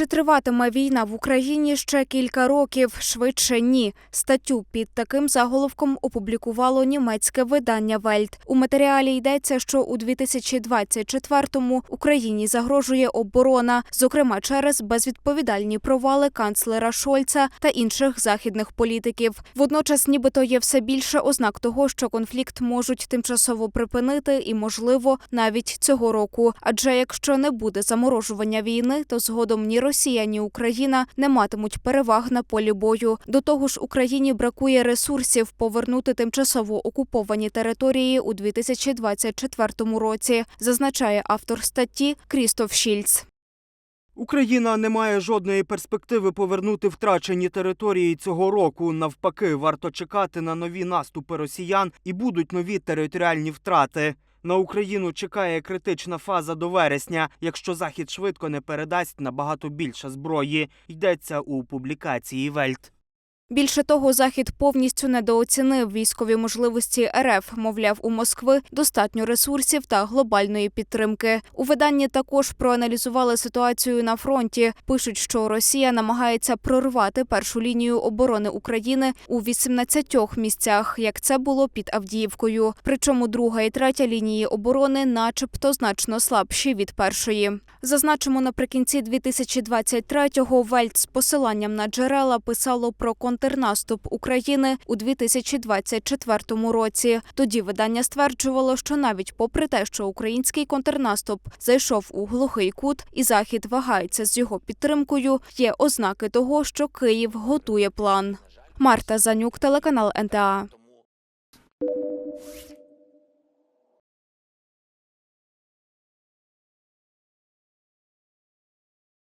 Чи триватиме війна в Україні ще кілька років? Швидше ні. Статтю під таким заголовком опублікувало німецьке видання Вельт. У матеріалі йдеться, що у 2024-му Україні загрожує оборона, зокрема через безвідповідальні провали канцлера Шольца та інших західних політиків. Водночас, нібито є все більше ознак того, що конфлікт можуть тимчасово припинити і, можливо, навіть цього року. Адже якщо не буде заморожування війни, то згодом ні Росія, ні Україна не матимуть переваг на полі бою. До того ж, Україні бракує ресурсів повернути тимчасово окуповані території у 2024 році, зазначає автор статті Крістоф Шільц. Україна не має жодної перспективи повернути втрачені території цього року. Навпаки, варто чекати на нові наступи росіян і будуть нові територіальні втрати. На Україну чекає критична фаза до вересня, якщо Захід швидко не передасть набагато більше зброї. Йдеться у публікації Вельт. Більше того, захід повністю недооцінив військові можливості РФ. Мовляв, у Москви достатньо ресурсів та глобальної підтримки. У виданні також проаналізували ситуацію на фронті. Пишуть, що Росія намагається прорвати першу лінію оборони України у 18 місцях, як це було під Авдіївкою. Причому друга і третя лінії оборони, начебто, значно слабші від першої. Зазначимо, наприкінці 2023-го Вельт з посиланням на джерела писало про контрнаступ України у 2024 році. Тоді видання стверджувало, що навіть попри те, що український контрнаступ зайшов у глухий кут, і захід вагається з його підтримкою, є ознаки того, що Київ готує план. Марта Занюк, телеканал НТА.